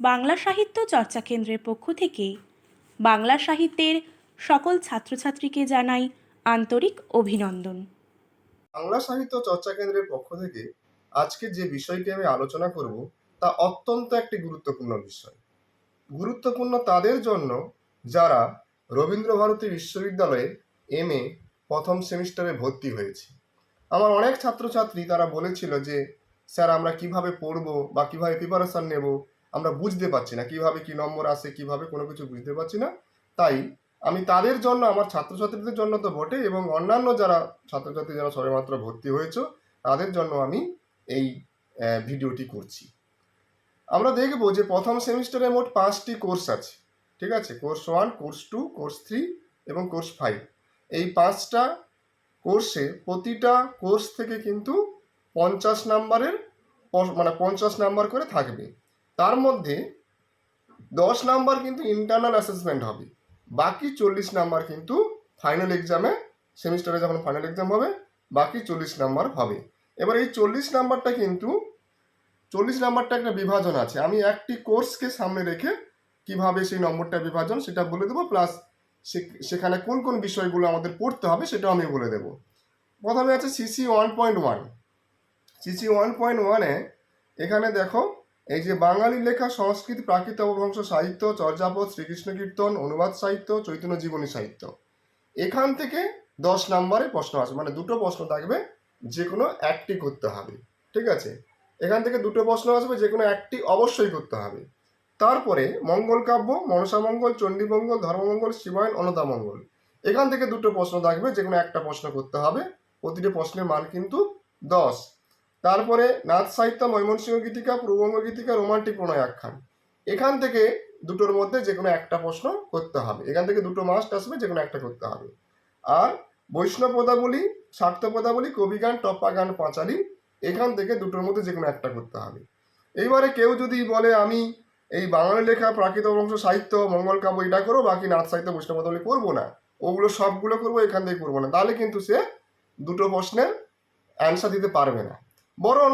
বাংলা সাহিত্য চর্চা কেন্দ্রের পক্ষ থেকে বাংলা সাহিত্যের সকল ছাত্রছাত্রীকে জানাই আন্তরিক অভিনন্দন। বাংলা সাহিত্য চর্চা কেন্দ্রের পক্ষ থেকে আজকে যে বিষয়টি আমি আলোচনা করব, তা অত্যন্ত একটি গুরুত্বপূর্ণ বিষয়। গুরুত্বপূর্ণ তাদের জন্য যারা রবীন্দ্রভারতী বিশ্ববিদ্যালয়ে এম এ প্রথম সেমিস্টারে ভর্তি হয়েছে। আমার অনেক ছাত্রছাত্রী তারা বলেছিল যে, স্যার, আমরা কীভাবে পড়ব বা কীভাবে প্রিপারেশন নেব? আমরা বুঝতে পারছি না কীভাবে কি নম্বর আসে, কীভাবে কোনো কিছু বুঝতে পারছি না। তাই আমি তাদের জন্য, আমার ছাত্রছাত্রীদের জন্য তো বটে এবং অন্যান্য যারা ছাত্রছাত্রী যারা সবেমাত্র ভর্তি হয়েছে, তাদের জন্য আমি এই ভিডিওটি করছি। আমরা দেখব যে প্রথম সেমিস্টারে মোট পাঁচটি কোর্স আছে, ঠিক আছে? Course one, course two, course three এবং কোর্স ফাইভ। এই পাঁচটা কোর্সে প্রতিটা কোর্স থেকে কিন্তু পঞ্চাশ নাম্বারের মানে পঞ্চাশ নাম্বার করে থাকবে। তার মধ্যে দশ নাম্বার কিন্তু ইন্টারনাল অ্যাসেসমেন্ট হবে। বাকি চল্লিশ নাম্বার কিন্তু ফাইনাল এক্সামে সেমিস্টারে যখন ফাইনাল এক্সাম হবে, বাকি চল্লিশ নাম্বার হবে। এবার এই চল্লিশ নাম্বারটা কিন্তু, চল্লিশ নাম্বারটা একটা বিভাজন আছে। আমি একটি কোর্সকে সামনে রেখে কীভাবে সেই নম্বরটা বিভাজন সেটা বলে দেবো প্লাস সেখানে কোন কোন বিষয়গুলো আমাদের পড়তে হবে সেটাও আমি বলে দেবো। প্রথমে আছে CC one point one CC one point ওয়ানে এখানে দেখো এই যে বাঙালি লেখা সংস্কৃত, প্রাকৃত অপভ্রংশ সাহিত্য, চর্যাপদ শ্রীকৃষ্ণ কীর্তন অনুবাদ সাহিত্য, চৈতন্য জীবনী সাহিত্য। এখান থেকে দশ নম্বরে প্রশ্ন আসবে মানে দুটো প্রশ্ন থাকবে যে কোনো একটি করতে হবে, ঠিক আছে? এখান থেকে দুটো প্রশ্ন আসবে যে কোনো একটি অবশ্যই করতে হবে। তারপরে মঙ্গল কাব্য, মনসা মঙ্গল চণ্ডীমঙ্গল ধর্মমঙ্গল শিবায়ন অনদামঙ্গল এখান থেকে দুটো প্রশ্ন থাকবে যে কোনো একটা প্রশ্ন করতে হবে, প্রতিটি প্রশ্নের মান কিন্তু দশ। তারপরে নাথ সাহিত্য, ময়মনসিংহ গীতিকা, পূর্ববঙ্গ গীতিকা, রোমান্টিক প্রণয় আখ্যান। এখান থেকে দুটোর মধ্যে যে কোনো একটা প্রশ্ন করতে হবে। এখান থেকে দুটো মাস্ট আসবে যে কোনো একটা করতে হবে। আর বৈষ্ণব পদাবলী স্বার্থ পদাবলী কবিগান টপ্পা গান, পাঁচালি, এখান থেকে দুটোর মধ্যে যে কোনো একটা করতে হবে। এইবারে কেউ যদি বলে, আমি এই বাংলা লেখা, প্রাকৃত বংশ সাহিত্য, মঙ্গল কাব্য এটা করো, বাকি নাথ সাহিত্য, বৈষ্ণব পদাবলী করব না। ওগুলো সবগুলো করব, এখান থেকে করব না। তাহলে কিন্তু সে দুটো প্রশ্নের অ্যান্সার দিতে পারবে না। বরং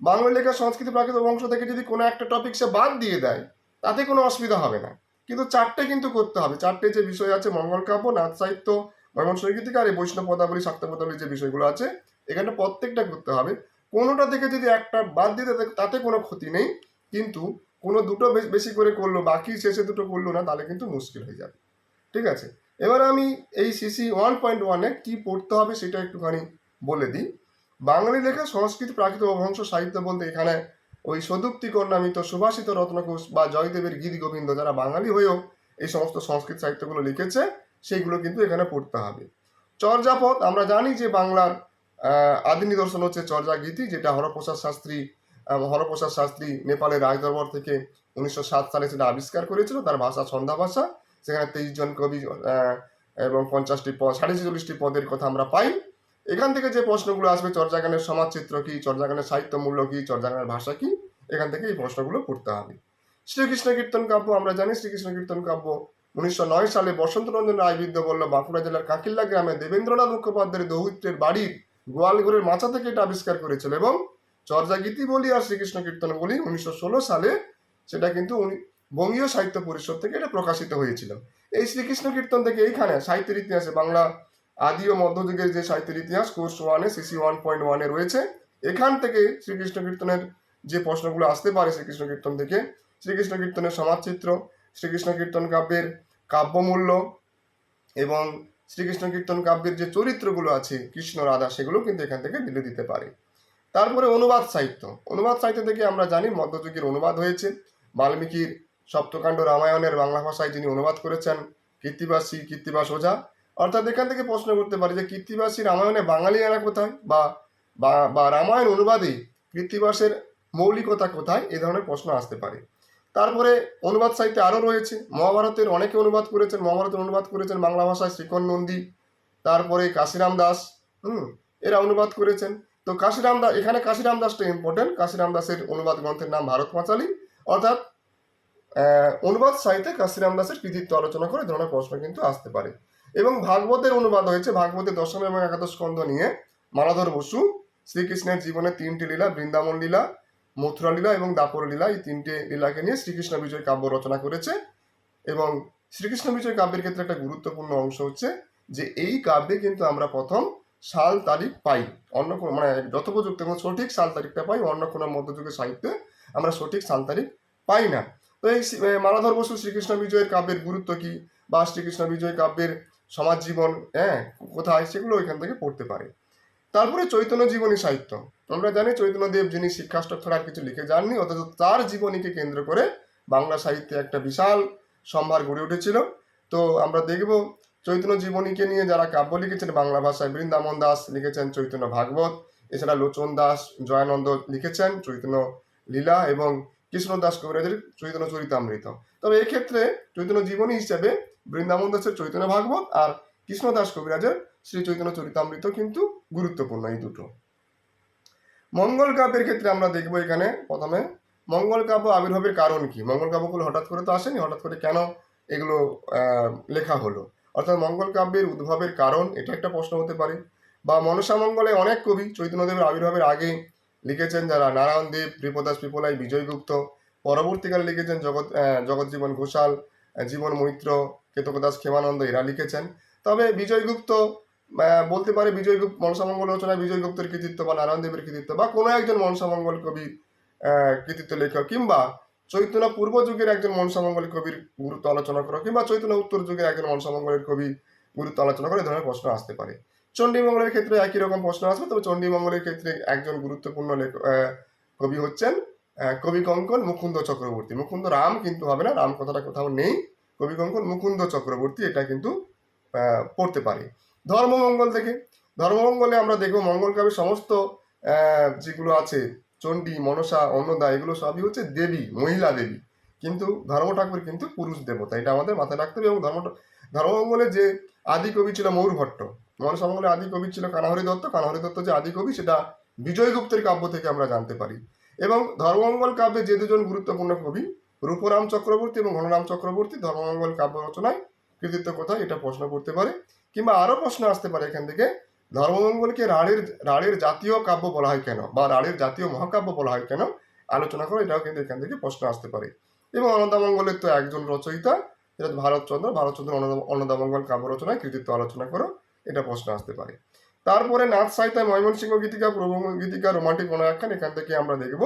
বাংলা লেখা সংস্কৃত প্রাকৃত বংশ থেকে যদি কোনো একটা টপিক সে বাদ দিয়ে দেয়, তাতে কোনো অসুবিধা হবে না। কিন্তু চারটে কিন্তু করতে হবে। চারটে যে বিষয় আছে, মঙ্গল কাব্য নাথ সাহিত্য ময়মন সঙ্গীতিক আর এই বৈষ্ণব পদাবলী শাক্ত পদাবলী যে বিষয়গুলো আছে, এখানে প্রত্যেকটা করতে হবে। কোনোটা থেকে যদি একটা বাদ দিতে তাতে কোনো ক্ষতি নেই। কিন্তু কোনো দুটো বেশি করে করল, বাকি শেষে দুটো করল না, তাহলে কিন্তু মুশকিল হয়ে যাবে। ঠিক আছে? এবার আমি এই সিসি ওয়ান পয়েন্ট ওয়ানে কী পড়তে হবে সেটা একটুখানি বলে দিই। বাঙালি লেখা, সংস্কৃত, প্রাকৃত অভ্রংশ সাহিত্য বলতে এখানে ওই সদুক্তি কন্যামিত সুভাষিত রত্নকোষ বা জয়দেবের গীত গোবিন্দ যারা বাঙালি হয়েও এই সমস্ত সংস্কৃত সাহিত্যগুলো লিখেছে, সেইগুলো কিন্তু এখানে পড়তে হবে। চর্যাপদ, আমরা জানি যে বাংলার আদি নিদর্শন হচ্ছে চর্যা গীতি যেটা হরপ্রসাদ শাস্ত্রী হরপ্রসাদ শাস্ত্রী নেপালের রাজদরবার থেকে উনিশশো সাত সালে সেটা আবিষ্কার করেছিল, তার ভাষা ছন্দা ভাষা। সেখানে তেইশ জন কবি এবং পঞ্চাশটি পদ, সাড়ে ছেচল্লিশটি পদের কথা আমরা পাই। এখান থেকে যে প্রশ্নগুলো আসবে চর্যাগানের সমাজচিত্র কি চর্যাগানের সাহিত্য মূল্য কি চর্যাগানের ভাষা কি, এখান থেকে এই প্রশ্নগুলো পড়তে হবে। শ্রীকৃষ্ণ কীর্তন কাব্য, আমরা জানি শ্রীকৃষ্ণ কীর্তন কাব্য উনিশশো নয় সালে বসন্ত বসন্তরঞ্জন রায়বিদ্য বলল বাঁকুড়া জেলার কাকিল্লা গ্রামে দেবেন্দ্রনাথ মুখোপাধ্যায়ের দৌহিত্রের বাড়ির গোয়ালঘরের মাচা থেকে এটা আবিষ্কার করেছিল এবং চর্যাগীতি বলি আর শ্রীকৃষ্ণ কীর্তন বলি উনিশশো ষোলো সালে সেটা কিন্তু বঙ্গীয় সাহিত্য পরিষদ থেকে এটা প্রকাশিত হয়েছিল। এই শ্রীকৃষ্ণ কীর্তন থেকে এইখানে সাহিত্যের ইতিহাসে বাংলা আদি ও মধ্যযুগের যে সাহিত্যের ইতিহাস কোর্স ওয়ানে সিসি ওয়ান পয়েন্ট ওয়ানে রয়েছে। এখান থেকে শ্রীকৃষ্ণ কীর্তনের যে প্রশ্নগুলো আসতে পারে শ্রীকৃষ্ণ কীর্তন থেকে, শ্রীকৃষ্ণ কীর্তনের সমাজচিত্র, শ্রীকৃষ্ণ কীর্তন কাব্যের কাব্যমূল্য এবং শ্রীকৃষ্ণ কীর্তন কাব্যের যে চরিত্রগুলো আছে, কৃষ্ণ, রাধা, সেগুলো কিন্তু এখান থেকে দিলে দিতে পারে। তারপরে অনুবাদ সাহিত্য। অনুবাদ সাহিত্য থেকে আমরা জানি মধ্যযুগের অনুবাদ হয়েছে। বাল্মীকির সপ্তকাণ্ড রামায়ণের বাংলা ভাষায় যিনি অনুবাদ করেছেন, কীর্তিবাসী, কীর্তিবাস ওঝা অর্থাৎ এখান থেকে প্রশ্ন করতে পারি যে কীর্তিবাসী রামায়ণে বাঙালি এরা কোথায় বা, বা- রামায়ণ অনুবাদে কীর্তিবাসের মৌলিকতা কোথায়? এ ধরনের প্রশ্ন আসতে পারে। তারপরে অনুবাদ সাহিত্যে আরও রয়েছে। মহাভারতের অনেকে অনুবাদ করেছেন, মহাভারতের অনুবাদ করেছেন বাংলা ভাষায় শ্রীকন নন্দী, তারপরে কাশিরাম দাস, হুম, এরা অনুবাদ করেছেন। তো কাশিরাম দাস এখানে কাশিরাম দাসটা ইম্পর্টেন্ট কাশিরাম দাসের অনুবাদ গ্রন্থের নাম ভারত পাঁচালী অর্থাৎ অনুবাদ সাহিত্যে কাশিরাম দাসের কৃতিত্ব আলোচনা করে ধরনের প্রশ্ন কিন্তু আসতে পারে। এবং ভাগবতের অনুবাদ হয়েছে ভাগবতের দশম এবং একাদশ স্কন্ধ নিয়ে। মালাধর বসু, শ্রীকৃষ্ণের জীবনের তিনটি লীলা, বৃন্দাবন লীলা, মথুরা লীলা এবং দাপর লীলা, এই তিনটে লীলাকে নিয়ে শ্রীকৃষ্ণ বিজয় কাব্য রচনা করেছে। এবং শ্রীকৃষ্ণ বিজয় কাব্যের ক্ষেত্রে একটা গুরুত্বপূর্ণ অংশ হচ্ছে যে, এই কাব্যে কিন্তু আমরা প্রথম সাল তারিখ পাই। অন্য কোনো মানে যথোপযুক্ত এবং সঠিক সাল তারিখটা পাই, অন্য কোনো মধ্যযুগের সাহিত্যে আমরা সঠিক সাল তারিখ পাই না। তো এই মালাধর বসু শ্রীকৃষ্ণ বিজয়ের কাব্যের গুরুত্ব কি? বা শ্রীকৃষ্ণ বিজয় কাব্যের সমাজ জীবন হ্যাঁ কোথায় সেগুলো এখান থেকে পড়তে পারে। তারপরে চৈতন্য জীবনী সাহিত্য। আমরা জানি চৈতন্যদেব যিনি শিক্ষাষ্টক ছাড়া কিছু লিখে যাননি, অথচ তার জীবনীকে কেন্দ্র করে বাংলা সাহিত্যে একটা বিশাল সম্ভার গড়ে উঠেছিল। তো আমরা দেখব চৈতন্য জীবনীকে নিয়ে যারা কাব্য লিখেছেন, বাংলা ভাষায় বৃন্দাবন দাস লিখেছেন, চৈতন্য ভাগবত, এছাড়া লোচন দাস, জয়ানন্দ লিখেছেন, চৈতন্য লীলা এবং কৃষ্ণ দাস কবিরাজের চৈতন্য চরিতামৃত। তবে এক্ষেত্রে চৈতন্য জীবনী হিসেবে বৃন্দাবন দাসের চৈতন্য ভাগবত আর কৃষ্ণ দাস কবিরাজের শ্রী চৈতন্য চরিতামৃত কিন্তু গুরুত্বপূর্ণ এই দুটো। মঙ্গল কাব্যের ক্ষেত্রে আমরা দেখব এখানে প্রথমে, মঙ্গল কাব্য আবির্ভাবের কারণ কি? মঙ্গল কাব্যগুলো হঠাৎ করে তো আসেনি, হঠাৎ করে কেন এগুলো লেখা হলো? অর্থাৎ মঙ্গল কাব্যের উদ্ভবের কারণ এটা একটা প্রশ্ন হতে পারে। বা মনসা মঙ্গলে অনেক কবি চৈতন্যদেবের আবির্ভাবের আগে লিখেছেন যারা নারায়ণ দেব, ত্রিপদাস পিপলাই, বিজয়গুপ্ত, পরবর্তীকালে লিখেছেন জগৎ জগৎজীবন ঘোষাল জীবন মৈত্র কেতকদাস ক্ষেমানন্দ এরা লিখেছেন। তবে বিজয়গুপ্ত বলতে পারে বিজয়গুপ্ত মনসামঙ্গল রচনায় বিজয়গুপ্তের কৃতিত্ব বা নারায়ণ দেবের কৃতিত্ব বা কোনো একজন মনসামঙ্গল কবি কৃতিত্ব লেখক কিংবা চৈতন্য পূর্ব যুগের একজন মনসামঙ্গল কবির গুরুত্ব আলোচনা করো কিংবা চৈতন্য উত্তর যুগের একজন মনসামঙ্গলের কবি গুরুত্ব আলোচনা করে ধরনের প্রশ্ন আসতে পারে। চণ্ডীমঙ্গলের ক্ষেত্রে একই রকম প্রশ্ন আসবে, তবে চণ্ডীমঙ্গলের ক্ষেত্রে একজন গুরুত্বপূর্ণ কবি হচ্ছেন কবি কঙ্কন মুকুন্দ চক্রবর্তী। মুকুন্দ রাম কিন্তু হবে না, রাম কথাটা কোথাও নেই। কবি কঙ্কন মুকুন্দ চক্রবর্তী এটা কিন্তু পড়তে পারে। ধর্মমঙ্গল থেকে ধর্মমঙ্গলে আমরা দেখব মঙ্গল কাব্যের সমস্ত যেগুলো আছে, চণ্ডী, মনসা, অন্নদা, এগুলো সবই হচ্ছে দেবী, মহিলা দেবী। কিন্তু ধর্ম ঠাকুর কিন্তু পুরুষ দেবতা, এটা আমাদের মাথায় রাখতে হবে এবং ধর্ম ধর্মমঙ্গলে যে আদি কবি ছিল ময়ূরভট্ট মনসামঙ্গলে আদি কবি ছিল কানাহরি দত্ত কানাহরি দত্ত যে আদি কবি, সেটা বিজয়গুপ্তের কাব্য থেকে আমরা জানতে পারি। এবং ধর্মমঙ্গল কাব্যে যে দুজন গুরুত্বপূর্ণ কবি রূপরাম চক্রবর্তী এবং ঘনরাম চক্রবর্তী ধর্মমঙ্গল কাব্য রচনায় কৃতিত্ব কোথায়, এটা প্রশ্ন করতে পারে। কিংবা আরও প্রশ্ন আসতে পারে এখান থেকে ধর্মমঙ্গলকে রাড়ের রাড়ের জাতীয় কাব্য বলা হয় কেন? বা রাড়ের জাতীয় মহাকাব্য বলা হয় কেন? আলোচনা করো এটাও কিন্তু এখান থেকে প্রশ্ন আসতে পারে। এবং অন্নদামঙ্গলের তো একজন রচয়িতা, এটা ভারতচন্দ্র। ভারতচন্দ্র অন্নদামঙ্গল কাব্য রচনায় কৃতিত্ব আলোচনা করো, এটা প্রশ্ন আসতে পারে। তারপরে নাথ সাহিত্য ময়মনসিংহ গীতিকা পূর্ববঙ্গ গীতিকা, রোমান্টিক মনোয়াখ্যান এখান থেকে আমরা দেখব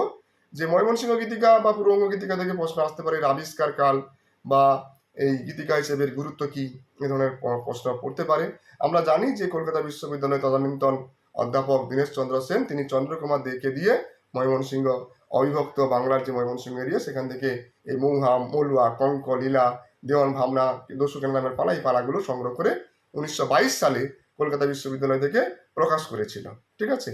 যে ময়মনসিংহ গীতিকা বা পূর্ববঙ্গ গীতিকা থেকে প্রশ্ন আসতে পারে এর আবিষ্কার কাল বা এই গীতিকা হিসেবে গুরুত্ব কি? এ ধরনের প্রশ্ন পড়তে পারে। আমরা জানি যে কলকাতা বিশ্ববিদ্যালয়ের তদানীন্তন অধ্যাপক দীনেশ চন্দ্র সেন, তিনি চন্দ্রকুমার দেকে দিয়ে ময়মনসিংহ অবিভক্ত বাংলার যে ময়মনসিংহ এরিয়া, সেখান থেকে এই মৌহা মলুয়া কঙ্ক, লীলা, দেওয়ান ভাবনা, দস্যু নামের পালা এই পালাগুলো সংগ্রহ করে উনিশশো বাইশ সালে কলকাতা বিশ্ববিদ্যালয় থেকে প্রকাশ করেছিল। ঠিক আছে?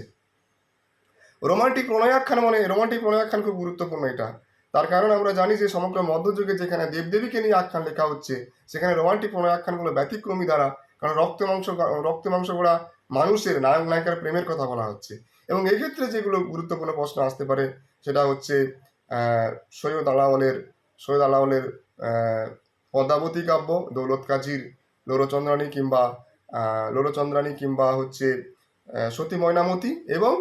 রোমান্টিক প্রণয়াখ্যান মানে রোমান্টিক প্রণয়াখ্যান খুব গুরুত্বপূর্ণ এটা। তার কারণ আমরা জানি যে সমগ্র মধ্যযুগে যেখানে দেবদেবীকে নিয়ে আখ্যান লেখা হচ্ছে, সেখানে রোমান্টিক প্রণয়াখ্যানগুলো ব্যতিক্রমী দ্বারা কারণ রক্ত মাংস রক্ত মাংস গড়া মানুষের নায়ক নায়িকার প্রেমের কথা বলা হচ্ছে। এবং এক্ষেত্রে যেগুলো গুরুত্বপূর্ণ প্রশ্ন আসতে পারে, সেটা হচ্ছে সৈয়দ আলাওলের সৈয়দ আলাওলের পদ্মাবতী কাব্য, দৌলত কাজীর লোরচন্দ্রাণী কিংবা লোরচন্দ্রাণী কিংবা হচ্ছে সতী ময়নামতি এবং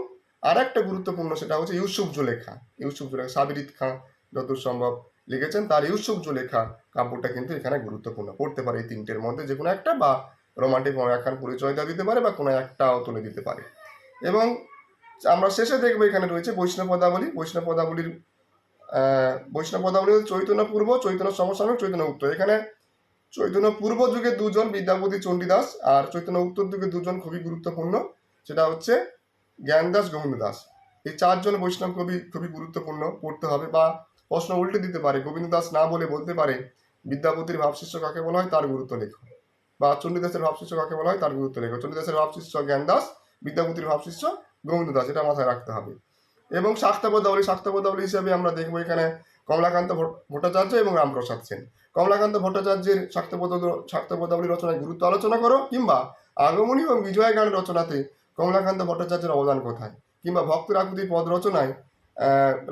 আর একটা গুরুত্বপূর্ণ সেটা হচ্ছে ইউসুফ জুলেখা। ইউসুফ জুলেখা সাবিরিত খাঁ যতদূর সম্ভব লিখেছেন, তার ইউসুফ জুলেখা কাব্যটা কিন্তু এখানে গুরুত্বপূর্ণ। পড়তে পারে এই তিনটের মধ্যে যে কোনো একটা বা রোমান্টিক একখান পরিচয়টা দিতে পারে বা কোনো একটাও তুলে দিতে পারে। এবং আমরা শেষে দেখব এখানে রয়েছে বৈষ্ণব পদাবলী। বৈষ্ণব পদাবলীর বৈষ্ণব পদাবলী চৈতন্য পূর্ব, চৈতন্য সমসাময়িক, চৈতন্য উত্তর। এখানে চৈতন্য পূর্ব যুগে দুজন বিদ্যাপতি চণ্ডীদাস আর চৈতন্য উত্তর যুগে দুজন খুবই গুরুত্বপূর্ণ। সেটা হচ্ছে জ্ঞানদাস গোবিন্দ দাস এই চারজন বৈষ্ণব কবি খুবই গুরুত্বপূর্ণ, পড়তে হবে বা প্রশ্ন উল্টে দিতে পারে। গোবিন্দ দাস না বলে বলতে পারে, বিদ্যাপতির ভাবশিষ্য কাকে বলা হয় তার গুরুত্ব লেখো। বা চণ্ডীদাসের ভাবশিষ্য কাকে বলা হয় তার গুরুত্ব লেখো। চণ্ডীদাসের ভাবশিষ্য জ্ঞান দাস বিদ্যাপতির ভাবশিষ্য গোবিন্দ দাস এটা মাথায় রাখতে হবে। এবং শাক্তাপদাবলী শাক্তাপদাবলী হিসাবে আমরা দেখব এখানে কমলাকান্ত ভট্ট- ভট্টাচার্য এবং রামপ্রসাদ সেন। কমলাকান্ত ভট্টাচার্যের শাক্তপদ শাক্তপদাবলী রচনায় গুরুত্ব আলোচনা করো কিংবা আগমনী এবং বিজয় গান রচনাতে কমলাকান্ত ভট্টাচার্যের অবদান কোথায়? কিংবা ভক্তের আকুতি পদ রচনায়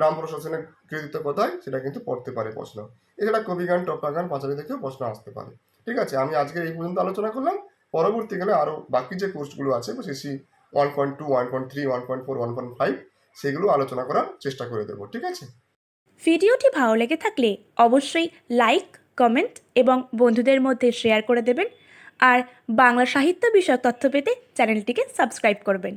রামপ্রসাদ সেনের কৃতিত্ব কোথায়? সেটা কিন্তু পড়তে পারে প্রশ্ন। এছাড়া কবিগান টপ্পাগান পাঁচালি থেকেও প্রশ্ন আসতে পারে। ঠিক আছে, আমি আজকে এই পর্যন্ত আলোচনা করলাম। পরবর্তীকালে আরও বাকি যে কোর্সগুলো আছে CC one point two, one point three, one point four, one point five, সেগুলো আলোচনা করার চেষ্টা করে দেবো। ঠিক আছে? ভিডিওটি ভালো লেগে থাকলে অবশ্যই লাইক, কমেন্ট এবং বন্ধুদের মধ্যে শেয়ার করে দেবেন। আর বাংলা সাহিত্য বিষয়ক তথ্য পেতে চ্যানেলটিকে সাবস্ক্রাইব করবেন।